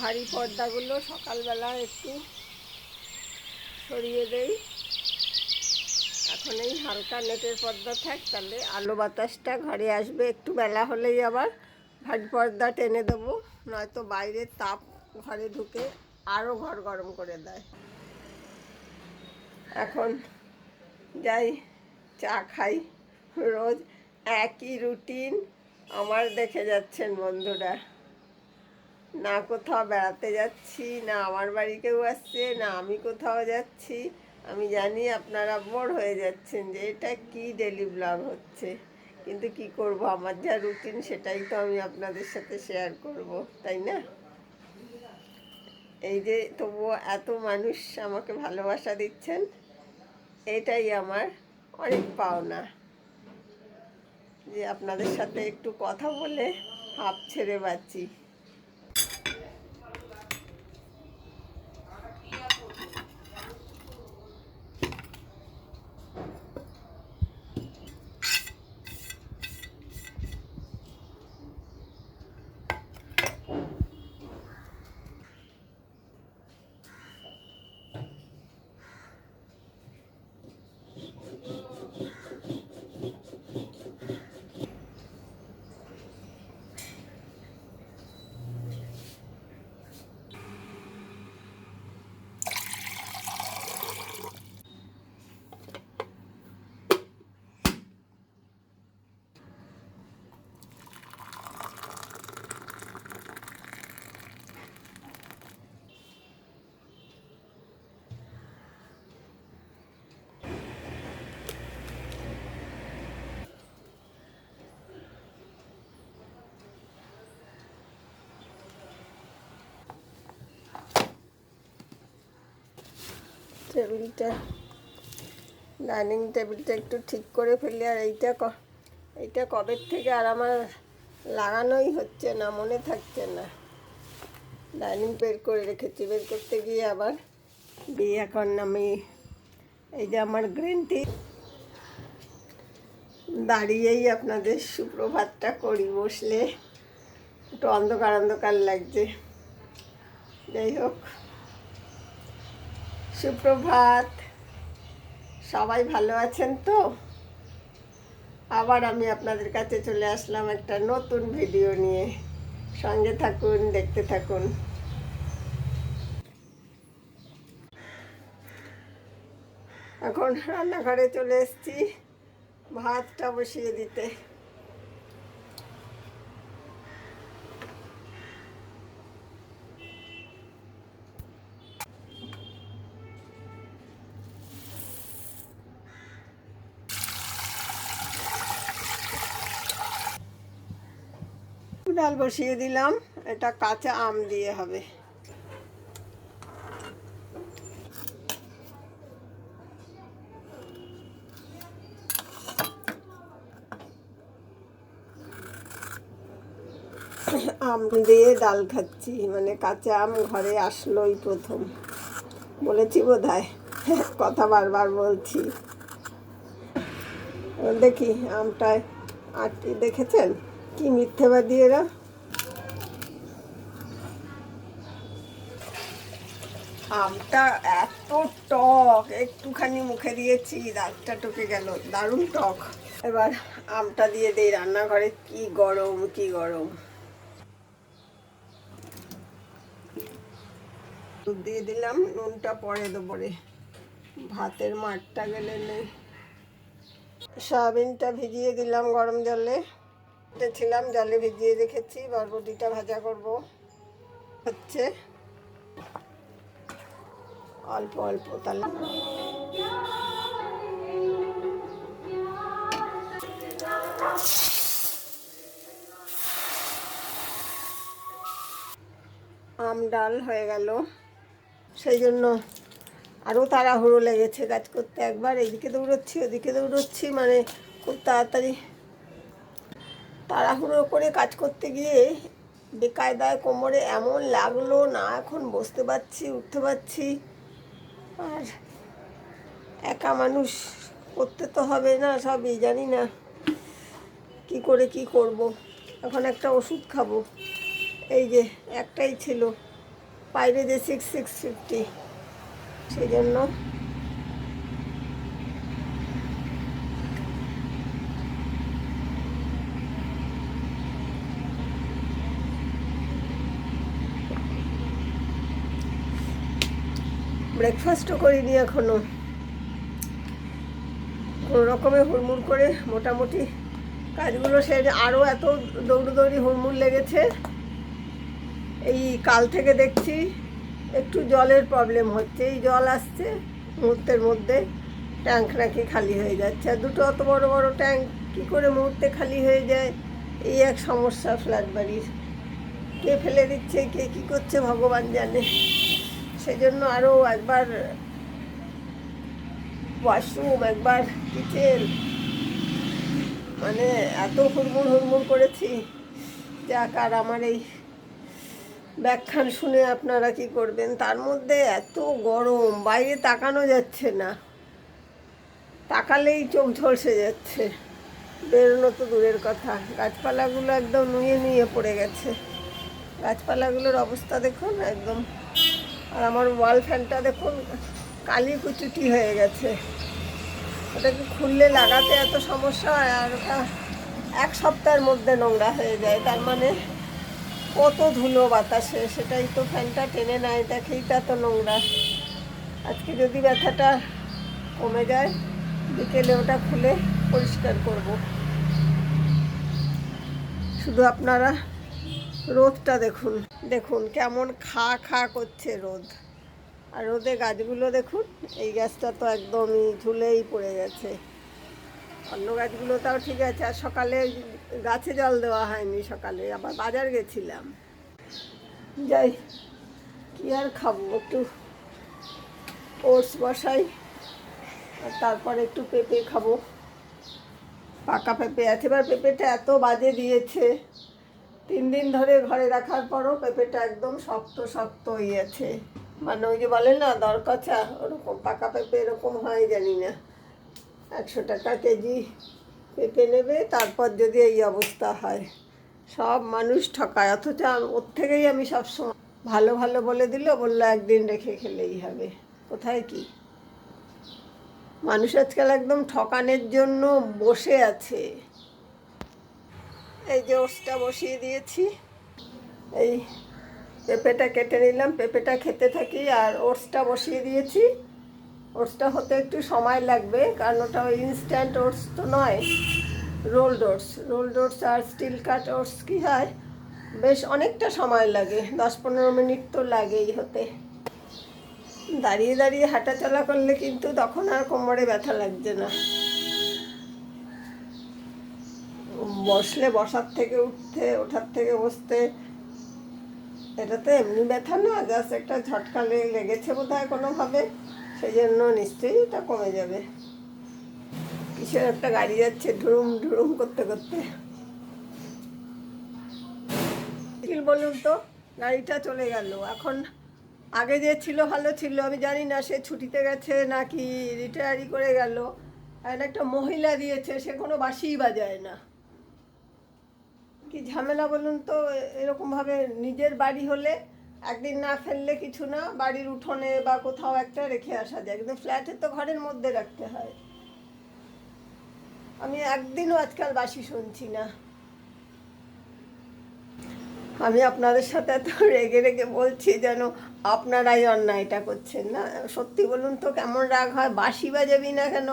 ভারী পর্দাগুলো সকালবেলা একটু সরিয়ে দেই। এখন এই হালকা নেটের পর্দা থাক, তাহলে আলো বাতাসটা ঘরে আসবে। একটু বেলা হলেই আবার ভারী পর্দা টেনে দেবো, নয়তো বাইরের তাপ ঘরে ঢুকে আরও ঘর গরম করে দেয়। এখন যাই, চা খাই। রোজ একই রুটিন। আমার দেখে যাচ্ছেন বন্ধুরা। না কোথাও বেড়াতে যাচ্ছি, না আমার বাড়ি কেউ আসছে, না আমি কোথাও যাচ্ছি। আমি জানি আপনারা বোর হয়ে যাচ্ছেন যে এটা কি ডেলি ব্লগ হচ্ছে। কিন্তু কি করব, আমার যা রুটিন সেটাই তো আমি আপনাদের সাথে শেয়ার করব, তাই না? এই যে তবুও এত মানুষ আমাকে ভালোবাসা দিচ্ছেন, এটাই আমার অনেক পাওনা। যে আপনাদের সাথে একটু কথা বলে হাফ ছেড়ে বাঁচি টেবিলটা, ডাইনিং টেবিলটা একটু ঠিক করে ফেলি। আর এইটা এইটা কবে থেকে আর আমার লাগানোই হচ্ছে না, মনে থাকছে না। ডাইনিং বের করে রেখেছি। বের করতে গিয়ে আবার দিয়ে এখন আমি এই যে আমার গ্রিন টি দাঁড়িয়েই আপনাদের সুপ্রভাতটা করি। বসলে একটু অন্ধকার অন্ধকার লাগছে। যাই হোক। সুপ্রভাত। সবাই ভালো আছেন তো? আবার আমি আপনাদের কাছে চলে আসলাম একটা নতুন ভিডিও নিয়ে। সঙ্গে থাকুন, দেখতে থাকুন। এখন রান্নাঘরে চলে এসেছি। ভাতটা বসিয়ে দিতে। ডাল বসিয়ে দিলাম। এটা কাঁচা আম দিয়ে হবে। আম দিয়ে ডাল খাচ্ছি। মানে কাঁচা আম ঘরে আসলোই প্রথম। বলেছি বোধ কথা বারবার বলছি। দেখি আমটায় আটটি দেখেছেন? কি মিথ্যেবাদী এরা? আমটা এত টক, একটুখানি মুখে দিয়েছি দাঁতটা টকে গেল, দারুণ টক। এবার আমটা দিয়ে দেই রান্নাঘরে, কি গরম কি গরম। দিয়ে দিলাম, নুনটা পরে দেবো রে। ভাতের মাঠটা গেলে নেই। সয়াবিনটা ভিজিয়ে দিলাম গরম জলে। ছিলাম, জলে ভিজিয়ে রেখেছি, বরবটিটা ভাজা করব হচ্ছে। অল্প অল্প তাহলে আম, ডাল হয়ে গেল। সেই জন্য আরও তাড়াহুড়ো লেগেছে কাজ করতে একবার। এইদিকে দৌড়চ্ছি, ওদিকে দৌড়চ্ছি মানে খুব তাড়াতাড়ি তাড়াহুড়ো করে কাজ করতে গিয়ে বেকায়দায় কোমরে এমন লাগল, না এখন বসতে পারছি, উঠতে পারছি। আর একা মানুষ করতে তো হবে না, সবই, জানি না কি করে কি করব। এখন একটা ওষুধ খাব। এই যে একটাই ছিল বাইরে যে সিক্স সিক্স ফিফটি। সেই জন্য ব্রেকফাস্টও করিনি এখনও। কোনো রকমে হুড়মুড় করে মোটামুটি কাজগুলো সেরে আরও এত দৌড়দৌড়ি হুড়মুড় লেগেছে, এই কাল থেকে দেখছি একটু জলের প্রবলেম হচ্ছে। এই জল আসছে মুহূর্তের মধ্যে ট্যাঙ্ক নাকি খালি হয়ে যাচ্ছে। আর দুটো অত বড় বড় ট্যাঙ্ক কী করে মুহূর্তে খালি হয়ে যায়? এই এক সমস্যা ফ্ল্যাট বাড়ির। কে ফেলে দিচ্ছে, কে কী করছে ভগবান জানে। সেই জন্য আরও একবার ওয়াশরুম একবার কিচেন মানে এত হুড়মুড় হুড়মুড় করেছি। যাক, আর আমার এই ব্যাখ্যান শুনে আপনারা কি করবেন? তার মধ্যে এত গরম, বাইরে তাকানো যাচ্ছে না। তাকালেই চোখ ঝলসে যাচ্ছে। বেরোনো তো দূরের কথা। গাছপালাগুলো একদম নুয়ে নুয়ে পড়ে গেছে। গাছপালাগুলোর অবস্থা দেখুন, একদম আর আমার ওয়াল ফ্যানটা দেখুন, কালি কুচুটি হয়ে গেছে। ওটাকে খুললে লাগাতে এত সমস্যা হয় আর ওটা এক সপ্তাহের মধ্যে নোংরা হয়ে যায়। তার মানে কত ধুলো বাতাসে, সেটাই তো ফ্যানটা টেনে নেয়, দেখেই তা তো নোংরা। আজকে যদি ব্যথাটা কমে যায়, বিকেলে ওটা খুলে পরিষ্কার করব। শুধু আপনারা রোদটা দেখুন দেখুন কেমন খা খা করছে রোদ। আর রোদে গাছগুলো দেখুন, এই গাছটা তো একদমই ঝুলেই পড়ে গেছে। অন্য গাছগুলো তাও ঠিক আছে, আর সকালে গাছে জল দেওয়া হয়নি সকালে, আবার বাজার গেছিলাম। যাই, কি আর খাব, একটু ওটস বসাই, আর তারপরে একটু পেঁপে খাব। পাকা পেঁপে আছে, এবার পেঁপেটা এত বাজে দিয়েছে। তিন দিন ধরে ঘরে রাখার পরও পেঁপেটা একদম শক্ত শক্ত হয়ে আছে মানে ওই যে বলে না দরকাচা ওরকম পাকা পেঁপে এরকম হয় জানি না। একশো টাকা কেজি পেঁপে নেবে, তারপর যদি এই অবস্থা হয়। সব মানুষ ঠকায়, অথচ ওর থেকেই আমি সবসময় ভালো ভালো বলে দিল, বলল একদিন রেখে খেলেই হবে। কোথায় কি? মানুষ আজকাল একদম ঠকানের জন্য বসে আছে। এই যে ওটসটা বসিয়ে দিয়েছি। এই পেঁপেটা কেটে নিলাম। পেঁপেটা খেতে থাকি আর ওটসটা বসিয়ে দিয়েছি। ওটসটা হতে একটু সময় লাগবে কারণ ওটা ওই ইনস্ট্যান্ট ওটস তো নয় রোলড ওটস রোলড ওটস আর স্টিল কাট ওটস কী হয়? বেশ অনেকটা সময় লাগে, দশ পনেরো মিনিট তো লাগেই হতে। দাঁড়িয়ে দাঁড়িয়ে হাঁটাচলা করলে কিন্তু তখন আর কোমরে ব্যথা লাগছে না। বসলে বসার থেকে উঠতে, ওঠার থেকে বসতে, এটা তো এমনি ব্যথা না জাস্ট একটা ঝটকা লেগেছে বোধ হয় কোনোভাবে সেই জন্য নিশ্চয়ই এটা কমে যাবে। কিসের একটা গাড়ি যাচ্ছে, ঢুরুম ঢুরুম করতে করতে। বলুন তো, গাড়িটা চলে গেল। এখন আগে যে ছিল, ভালো ছিল, আমি জানি না সে ছুটিতে গেছে নাকি রিটায়ারি করে গেল। আর একটা মহিলা দিয়েছে, সে কোনো বাসিই বাজায় না। কি ঝামেলা বলুন তো? এরকমভাবে নিজের বাড়ি হলে একদিন না ফেললে কিছু না, বাড়ির উঠোনে বা কোথাও একটা রেখে আসা যায়। কিন্তু ফ্ল্যাটে তো ঘরের মধ্যে রাখতে হয়। আমি একদিনও আজকাল বাসি শুনছি না। আমি আপনাদের সাথে এত রেগে রেগে বলছি যেন আপনারাই অন্যায়টা করছেন না। সত্যি বলুন তো, কেমন রাগ হয়? বাসি বাজাবি না কেন?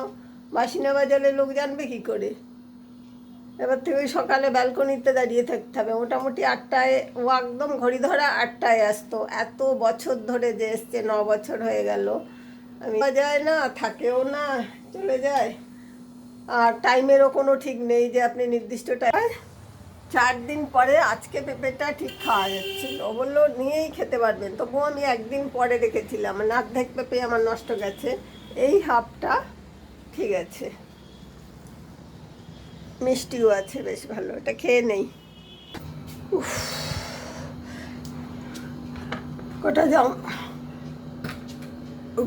বাসি না বাজালে লোক জানবে কি করে? এবার থেকে ওই সকালে ব্যালকনিতে দাঁড়িয়ে থাকতে হবে। মোটামুটি আটটায়, ও একদম ঘড়ি ধরা আটটায় আসতো। এত বছর ধরে যে এসছে, ন বছর হয়ে গেল। আমি যায় না, থাকেও না, চলে যায়। আর টাইমেরও কোনো ঠিক নেই যে আপনি নির্দিষ্ট টাইম চার দিন পরে আজকে পেঁপেটা ঠিক খাওয়া যাচ্ছিল। ও বলল, নিয়েই খেতে পারবেন। তবুও আমি একদিন পরে রেখেছিলাম। মানে অর্ধেক পেঁপে আমার নষ্ট গেছে। এই হাফটা ঠিক আছে। মিষ্টিও আছে, বেশ ভালো। এটা খেয়ে নেই। উফ। কটা জাম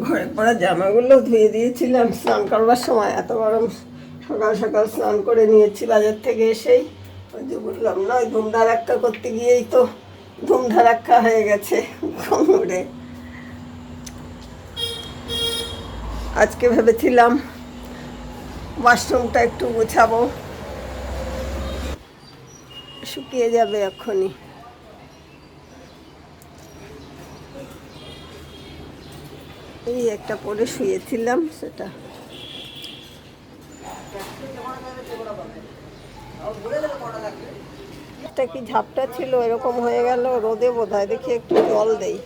ঘরে পড়া জামাগুলো ধুয়ে দিয়েছিলাম, স্নান করবার সময়। এত গরম, সকাল সকাল স্নান করে নিয়েছি বাজার থেকে এসেই। ওই যে বললাম না, ওই একটা করতে গিয়েই তো ধুমধারাক্কা হয়ে গেছে কোমরে আজকে ভেবেছিলাম ওয়াশরুমটা একটু গুছাবো। শুকিয়ে যাবে এক্ষুনি। এই একটা পরে শুয়েছিলাম, সেটা। একটা কি ঝাপটা ছিল, এরকম হয়ে গেল, রোদে বোধ হয় দেখি একটু জল দেই।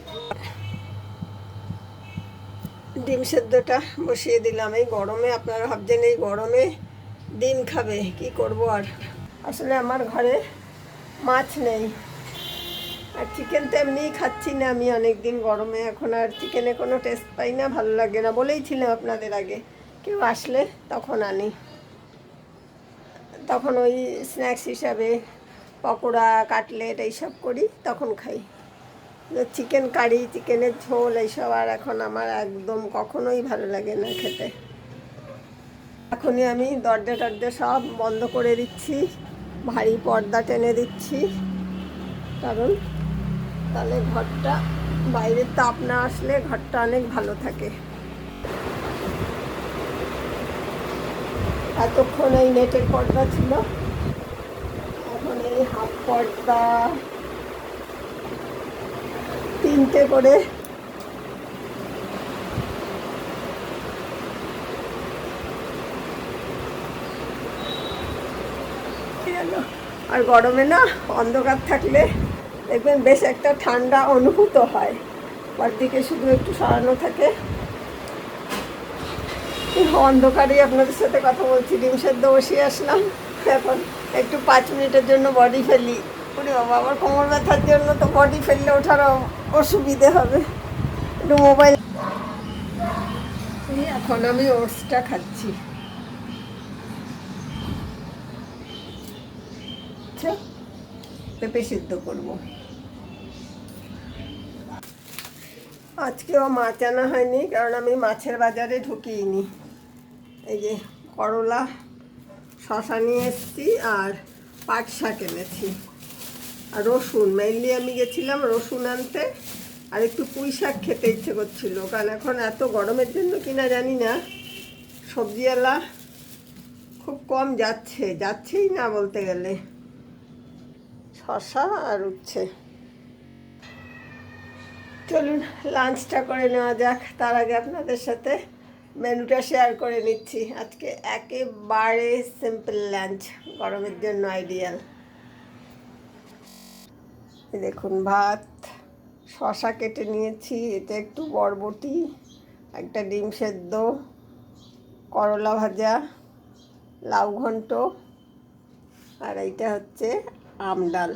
ডিম সেদ্ধটা বসিয়ে দিলাম। এই গরমে, আপনারা ভাবছেন এই গরমে ডিম খাবে, কি করব আর? আসলে আমার ঘরে মাছ নেই। আর চিকেন তো এমনিই খাচ্ছি না আমি অনেক দিন গরমে, এখন আর চিকেনে কোনো টেস্ট পাই না, ভালো লাগে না। বলেই ছিলাম আপনাদের আগে, কেউ আসলে তখন আনি। তখন ওই স্ন্যাক্স হিসাবে পকোড়া, কাটলেট এইসব করি, তখন খাই। চিকেন কারি চিকেনের ঝোল এইসব আর এখন আমার একদম কখনোই ভালো লাগে না খেতে। এখনই আমি দরজা টরজা সব বন্ধ করে দিচ্ছি। ভারী পর্দা টেনে দিচ্ছি। কারণ তাহলে ঘরটা, বাইরের তাপ না আসলে ঘরটা অনেক ভালো থাকে। এতক্ষণ এই নেটের পর্দা ছিল। এখন এই হাফ পর্দা, তিনটে করে আর গরমে না অন্ধকার থাকলে দেখবেন বেশ একটা ঠান্ডা অনুভূত হয়। দিকে শুধু একটু সরানো থাকে। অন্ধকারেই আপনাদের সাথে কথা বলছি। ডিম সেদ্ধ বসিয়ে আসলাম। এখন একটু পাঁচ মিনিটের জন্য বডি ফেলি। ওরে বাবা, আমার কোমর ব্যথার জন্য তো বডি ফেললে ওঠার অসুবিধে হবে। একটু মোবাইল এখন আমি ওটসটা খাচ্ছি। পেঁপে সিদ্ধ করব। আজকেও মাছ আনা হয়নি, কারণ আমি মাছের বাজারে ঢুকিয়ে এই যে করলা, শশা নিয়ে এসেছি আর পাট শাক এনেছি। আর রসুন মেনলি আমি গেছিলাম রসুন আনতে, আর একটু পুঁই শাক খেতে ইচ্ছে করছিল, কারণ এখন এত গরমের জন্য কিনা জানি না। সবজিওয়ালা খুব কম যাচ্ছে, যাচ্ছেই না বলতে গেলে। শশা আর উচ্ছে। চলুন লাঞ্চটা করে নেওয়া যাক। তার আগে আপনাদের সাথে মেনুটা শেয়ার করে নিচ্ছি। আজকে একেবারে সিম্পল লাঞ্চ গরমের জন্য আইডিয়াল দেখুন, ভাত, শশা কেটে নিয়েছি। এটা একটু বরবটি, একটা ডিম সেদ্ধ, করলা ভাজা, লাউ ঘন্ট, আর এইটা হচ্ছে আম ডাল